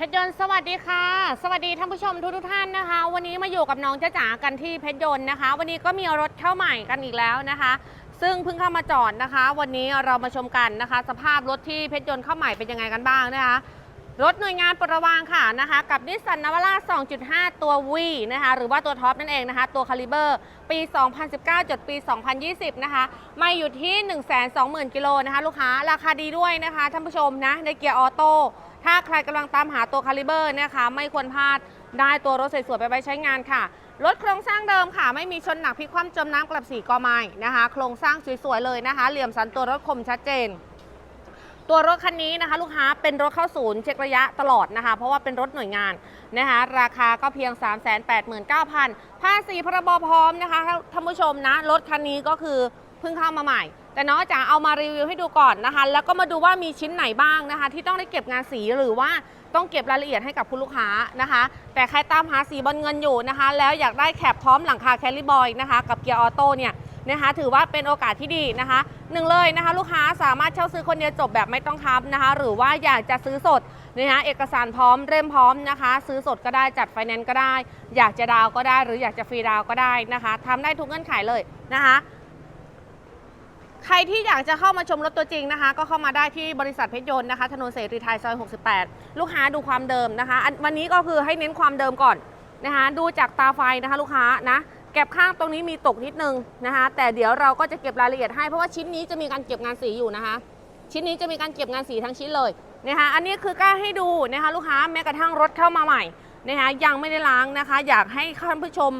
เพชรยนต์สวัสดีค่ะ สวัสดีท่านผู้ชมทุกทุกท่านนะคะ วันนี้มาอยู่กับน้องเจ้าจ๋ากันที่เพชรยนต์นะคะ วันนี้ก็มีรถเข้าใหม่กันอีกแล้วนะคะ ซึ่งเพิ่งเข้ามาจอดนะคะ วันนี้เรามาชมกันนะคะ สภาพรถที่เพชรยนต์เข้าใหม่เป็นยังไงกันบ้างนะคะ รถหน่วยงานปรวางค่ะนะคะกับนิสสันนาวาร่า2.5 ตัว V นะคะหรือว่าตัวท็อปนั่นเองนะคะ ตัวคาลิเบอร์ปี 2019จดปี 2020 นะคะไม่อยู่ที่ 120,000 กิโลนะคะลูกค้าราคาดีด้วยนะคะท่านผู้ชมนะในเกียร์ออโต้ถ้าใครกำลังตามหาตัวคาลิเบอร์นะคะไม่ควรพลาดได้ตัวรถสวยๆไปไว้ใช้งานค่ะ รถโครงสร้างเดิมค่ะ ไม่มีชนหนักพลิกคว่ำจมน้ำกลับสีกอไม้นะคะ โครงสร้างสวยๆเลยนะคะ เหลี่ยมสันตัวรถคมชัดเจน ตัวรถคันนี้นะคะ ลูกค้าเป็นรถเข้าศูนย์เช็คระยะตลอดนะคะ เพราะว่าเป็นรถหน่วยงานนะคะ ราคาก็เพียง 389,000 ภาษีพรบพร้อมนะคะท่านผู้ชมนะ รถคันนี้ก็คือเพิ่งเข้ามาใหม่ แต่น้องจ๋าเอามารีวิวให้ดูก่อนนะคะ แล้วก็มาดูว่ามีชิ้นไหนบ้างนะคะ ที่ต้องได้เก็บงานสีหรือว่าต้องเก็บรายละเอียดให้กับคุณลูกค้านะคะ แต่ใครตามหาสีบอลเงินอยู่นะคะ แล้วอยากได้แคปพร้อมหลังคาแคลริบอยนะคะ กับเกียร์ออโต้เนี่ย นะคะ ถือว่าเป็นโอกาสที่ดีนะคะหนึ่งเลยนะคะ ลูกค้าสามารถเช่าซื้อคนเดียวจบแบบไม่ต้องค้ำนะคะ หรือว่าอยากจะซื้อสดนะคะเอกสารพร้อมเล่มพร้อมนะคะ ซื้อสดก็ได้จัดไฟแนนซ์ก็ได้ อยากจะดาวก็ได้ หรืออยากจะฟรีดาวก็ได้นะคะทำได้ทุกเงื่อนไขเลยนะคะใครที่อยากจะเข้ามาชมรถตัวจริงนะคะ ก็เข้ามาได้ที่บริษัทเพชรยนต์นะคะถนนเสรีไทยซอย 68 ลูกค้าดูความเดิมนะคะ วันนี้ก็คือให้เน้นความเดิมก่อนนะคะ ดูจากตาไฟนะคะ ลูกค้านะ เก็บข้างตรงนี้มีตกนิดนึงนะคะ แต่เดี๋ยวเราก็จะเก็บรายละเอียดให้เพราะว่าชิ้นนี้จะมีการเก็บงานสีอยู่นะคะ ชิ้นนี้จะมีการเก็บงานสีทั้งชิ้นเลยนะคะอันนี้คือกล้าให้ดูนะคะลูกค้าแม้กระทั่งรถเข้ามาใหม่นะคะยังไม่ได้ล้างนะคะ อยากให้ท่านผู้ชม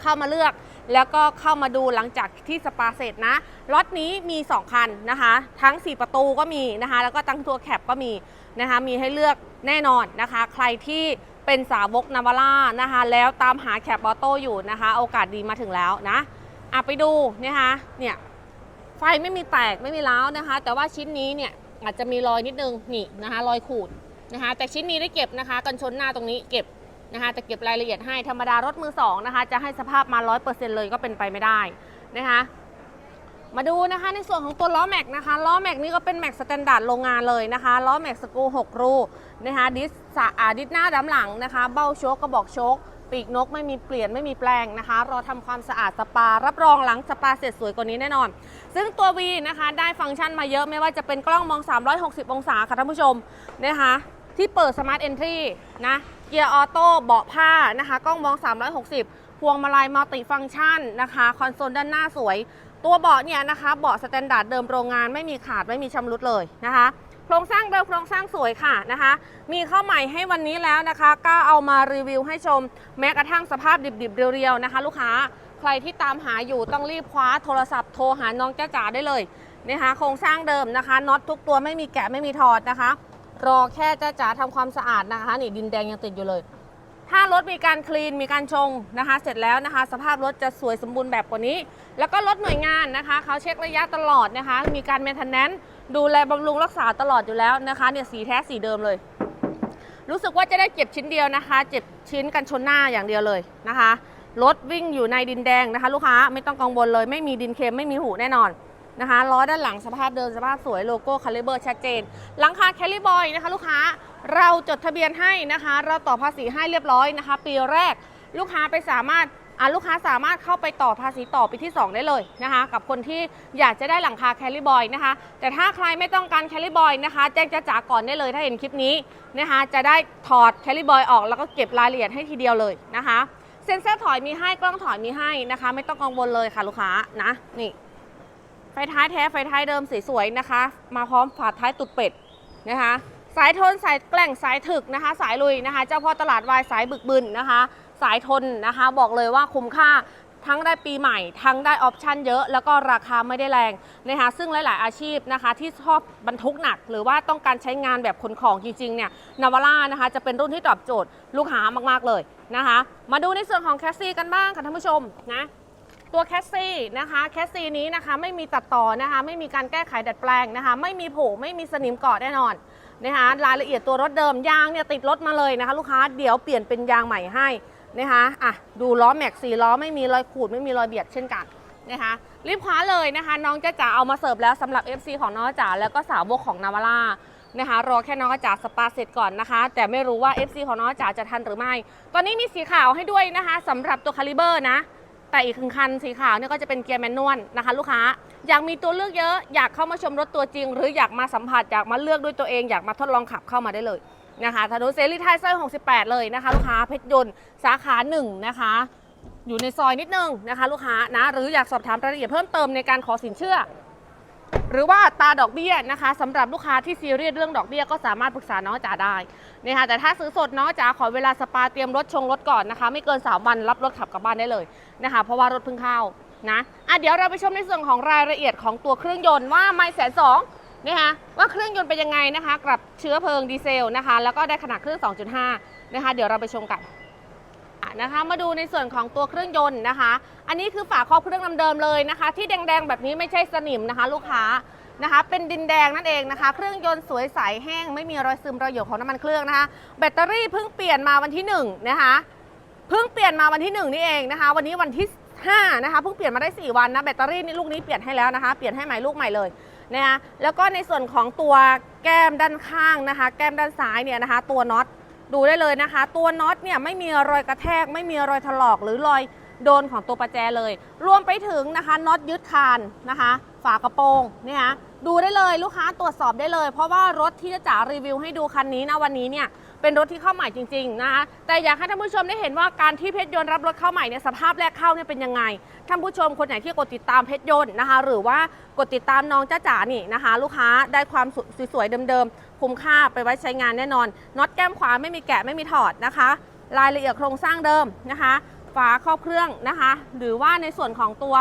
เข้ามาเลือก แล้วก็เข้ามาดูหลังจากที่สปาเสร็จนะรถนี้มี 2 คันนะคะ ทั้ง 4 ประตูก็มีนะคะ แล้วก็ตั้งตัวแคปก็มีนะคะมีให้เลือกแน่นอนนะคะ ใครที่ เป็นสาวกนาวาร่านะคะ แล้วตามหาแคปออโต้อยู่นะคะ โอกาสดีมาถึงแล้วนะอะไปดูนะคะเนี่ยไฟไม่มีแตกไม่มีร้าวนะคะ แต่ว่าชิ้นนี้เนี่ยอาจจะมีรอยนิดนึงนี่นะคะรอยขูดนะคะ แต่ชิ้นนี้ได้เก็บนะคะ กันชนหน้าตรงนี้เก็บนะคะจะเก็บรายละเอียดให้ธรรมดารถมือสองนะคะ จะให้สภาพมา 100%เลยก็เป็นไปไม่ได้นะคะ มาดูนะคะในส่วนของตัวล้อแม็กนะคะล้อแม็กนี่ก็เป็นแม็กสแตนดาร์ดโรงงานเลยนะคะล้อแม็กสกู6รูนะคะดิสสะอาดิสหน้าดำหลังนะคะ เบ้าโชคกระบอกโชคปีกนกไม่มีเปลี่ยนไม่มีแปลงนะคะ รอทำความสะอาดสปา รับรองหลังสปาเสร็จสวยกว่านี้แน่นอน ซึ่งตัว V นะคะได้ฟังก์ชันมาเยอะไม่ว่าจะเป็นกล้องมอง 360 องศาค่ะท่านผู้ชมนะคะที่เปิด Smart Entry นะเกียร์ออโต้เบาะผ้านะคะกล้องมอง 360 พวงมาลัยมัลติฟัง c t ชันนะคะ คอนโซลด้านหน้าสวย ตัวเบาะเนี่ยนะคะเบาะสแตนดาร์ดเดิมโรงงานไม่มีขาดไม่มีชำรุดเลยนะคะ โครงสร้างเดิมโครงสร้างสวยค่ะนะคะ มีเข้าใหม่ให้วันนี้แล้วนะคะก็เอามารีวิวให้ชม แม้กระทั่งสภาพดิบๆ เรียวๆนะคะ ลูกค้าใครที่ตามหาอยู่ต้องรีบคว้าโทรศัพท์โทรหาน้องจ้าจ๋าได้เลยนะคะโครงสร้างเดิมนะคะน็อตทุกตัวไม่มีแกะไม่มีถอดนะคะ รอแค่จ้าจ๋าทำความสะอาดนะคะนี่ดินแดงยังติดอยู่เลย ถ้ารถมีการคลีนมีการชงนะคะ เสร็จแล้วนะคะ สภาพรถจะสวยสมบูรณ์แบบกว่านี้ แล้วก็รถหน่วยงานนะคะเขาเช็คระยะตลอดนะคะ มีการเมนเทนแนนดูแลบำรุงรักษาตลอดอยู่แล้วนะคะเนี่ยสีแท้สีเดิมเลย รู้สึกว่าจะได้เก็บชิ้นเดียวนะคะเจ็บชิ้นกันชนหน้าอย่างเดียวเลยนะคะรถวิ่งอยู่ในดินแดงนะคะ ลูกค้าไม่ต้องกังวลเลย ไม่มีดินเค็มไม่มีหูแน่นอน นะคะล้อด้านหลังสภาพเดิมสภาพสวยโลโก้คาลิเบอร์ชัดเจนหลังคาแคลิบอยนะคะลูกค้าเราจดทะเบียนให้นะคะ เราต่อภาษีให้เรียบร้อยนะคะ ปีแรกลูกค้าไปสามารถอะลูกค้าสามารถเข้าไปต่อภาษีต่อปีที่ 2 ได้เลยนะคะ กับคนที่อยากจะได้หลังคาแคลิบอยนะคะ แต่ถ้าใครไม่ต้องการแคลิบอยนะคะ แจ้งจ้าจ๋าก่อนได้เลยถ้าเห็นคลิปนี้นะคะ จะได้ถอดแคลิบอยออกแล้วก็เก็บรายละเอียดให้ทีเดียวเลยนะคะ เซ็นเซอร์ถอยมีให้กล้องถอยมีให้นะคะ ไม่ต้องกังวลเลยค่ะลูกค้านะนี่ ไฟท้ายแท้ไฟท้ายเดิมสวยๆนะคะ มาพร้อมฝาท้ายตุดเป็ดนะคะ สายทนสายแกล่งสายถึกนะคะ สายลุยนะคะ เจ้าพ่อตลาดวายสายบึกบึนนะคะ สายทนนะคะ บอกเลยว่าคุ้มค่าทั้งได้ปีใหม่ ทั้งได้ออปชั่นเยอะแล้วก็ราคาไม่ได้แรงนะคะซึ่งหลาย ๆ อาชีพนะคะที่ชอบบรรทุกหนัก หรือว่าต้องการใช้งานแบบขนของจริง ๆ เนี่ยนาวาร่านะคะจะเป็นรุ่นที่ตอบโจทย์ลูกค้ามาก ๆ เลยนะคะ มาดูในส่วนของแคสซี่กันบ้างค่ะท่านผู้ชมนะ ตัวแคสซี่นะคะแคสซี่นี้นะคะไม่มีตัดต่อนะคะไม่มีการแก้ไขดัดแปลงนะคะไม่มีโผไม่มีสนิมเกาะแน่นอนนะคะรายละเอียดตัวรถเดิมยางเนี่ยติดรถมาเลยนะคะลูกค้าเดี๋ยวเปลี่ยนเป็นยางใหม่ให้นะคะอะดูล้อแม็กซี่ล้อไม่มีรอยขูดไม่มีรอยเบียดเช่นกันนะคะรีบคว้าเลยนะคะน้องจ้าจ๋าเอามาเสิร์ฟแล้วสำหรับ FC ของน้องจ๋าแล้วก็สาวกของนาวาร่านะคะรอแค่น้องจ๋าสปาเสร็จก่อนนะคะ แต่ไม่รู้ว่า FC ของน้องจ๋าจะทันหรือไม่ ตอนนี้มีสีขาวให้ด้วยนะคะสำหรับตัวคาลิเบอร์นะ แต่อีกครึ่งคันสีขาวเนี่ยก็จะเป็นเกียร์แมนนวลนะคะ ลูกค้าอยากมีตัวเลือกเยอะ อยากเข้ามาชมรถตัวจริง หรืออยากมาสัมผัสอยากมาเลือกด้วยตัวเองอยากมาทดลองขับเข้ามาได้เลยนะคะถนนเซรีไทยซอย68 เลยนะคะ ลูกค้าเพชรยนต์สาขา1นะคะอยู่ในซอยนิดนึงนะคะ ลูกค้านะหรืออยากสอบถามรายละเอียดเพิ่มเติมในการขอสินเชื่อ หรือว่าตาดอกเบี้ยนะคะสำหรับลูกค้าที่ซีเรียสเรื่องดอกเบี้ยก็สามารถปรึกษาน้องจ๋าได้นะคะแต่ถ้าซื้อสดน้องจ๋าขอเวลาสปาเตรียมรถชงรถก่อนนะคะ ไม่เกิน 3 วันรับรถขับกลับบ้านได้เลยนะคะเพราะว่ารถเพิ่งเข้านะอะเดี๋ยวเราไปชมในส่วนของรายละเอียดของตัวเครื่องยนต์ว่าไม่แสนสองนะคะว่าเครื่องยนต์เป็นยังไงนะคะ กับเชื้อเพลิงดีเซลนะคะ แล้วก็ได้ขนาดเครื่อง 2.5 นะคะ เดี๋ยวเราไปชมกัน นะคะ มาดูในส่วนของตัวเครื่องยนต์นะคะ อันนี้คือฝาครอบเครื่องเดิมๆเลยนะคะ ที่แดงๆแบบนี้ไม่ใช่สนิมนะคะ ลูกค้านะคะ เป็นดินแดงนั่นเองนะคะ เครื่องยนต์สวยใสแห้ง ไม่มีรอยซึมรอยหยดของน้ำมันเครื่องนะคะ แบตเตอรี่เพิ่งเปลี่ยนมาวันที่หนึ่งนะคะเพิ่งเปลี่ยนมาวันที่หนึ่งนี่เองนะคะ วันนี้วันที่ห้านะคะเพิ่งเปลี่ยนมาได้ 4 วันนะแบตเตอรี่นี่ลูกนี้เปลี่ยนให้แล้วนะคะ เปลี่ยนให้ใหม่ลูกใหม่เลยนะคะแล้วก็ในส่วนของตัวแก้มด้านข้างนะคะ แก้มด้านซ้ายเนี่ยนะคะ ตัวน็อต ดูได้เลยนะคะ ตัวน็อตเนี่ยไม่มีรอยกระแทก ไม่มีรอยถลอกหรือรอย โดนของตัวประแจเลย รวมไปถึงนะคะน็อตยึดคานนะคะ ฝากระโปรงเนี่ยนะดูได้เลยลูกค้าตรวจสอบได้เลย เพราะว่ารถที่จะจ๋ารีวิวให้ดูคันนี้นะวันนี้เนี่ยเป็นรถที่เข้าใหม่จริงๆนะคะแต่อยากให้ท่านผู้ชมได้เห็นว่าการที่เพชรยนต์รับรถเข้าใหม่เนี่ยสภาพแรกเข้าเนี่ยเป็นยังไงท่านผู้ชมคนไหนที่กดติดตามเพชรยนต์นะคะ หรือว่ากดติดตามน้องจ้าจ๋านี่นะคะ ลูกค้าได้ความสวยๆเดิมๆคุ้มค่าไปไว้ใช้งานแน่นอนน็อตแก้มขวาไม่มีแกะไม่มีถอดนะคะ รายละเอียดโครงสร้างเดิมนะคะ ฝาครอบเครื่องนะคะ หรือว่าในส่วนของตัว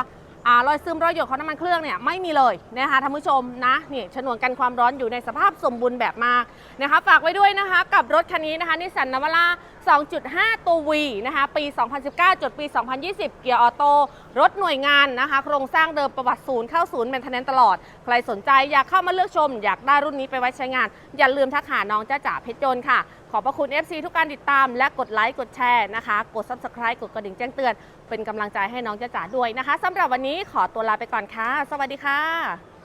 อรอยซึมรอยหยดของน้ำมันเครื่องเนี่ยไม่มีเลยนะคะท่านผู้ชมนะนี่ฉนวนกันความร้อนอยู่ในสภาพสมบูรณ์แบบมากนะคะฝากไว้ด้วยนะคะ กับรถคันนี้นะคะนิสสันนาวาร่า2.5 ตัว V นะคะปี 2019 จดปี 2020 เกียร์ออโต้รถหน่วยงานนะคะ โครงสร้างเดิมประวัติศูนย์เข้าศูนย์แมนเทนเนนตลอด ใครสนใจอยากเข้ามาเลือกชม อยากได้รุ่นนี้ไปไว้ใช้งาน อย่าลืมทักหาน้องจ้าจ๋าเพชรยนต์ค่ะ ขอบพระคุณ FC ทุกการติดตาม และกดไลค์กดแชร์นะคะ กด Subscribe กดกระดิ่งแจ้งเตือน เป็นกำลังใจให้น้องจ้าจ๋าด้วยนะคะสำหรับวันนี้ขอตัวลาไปก่อนค่ะ สวัสดีค่ะ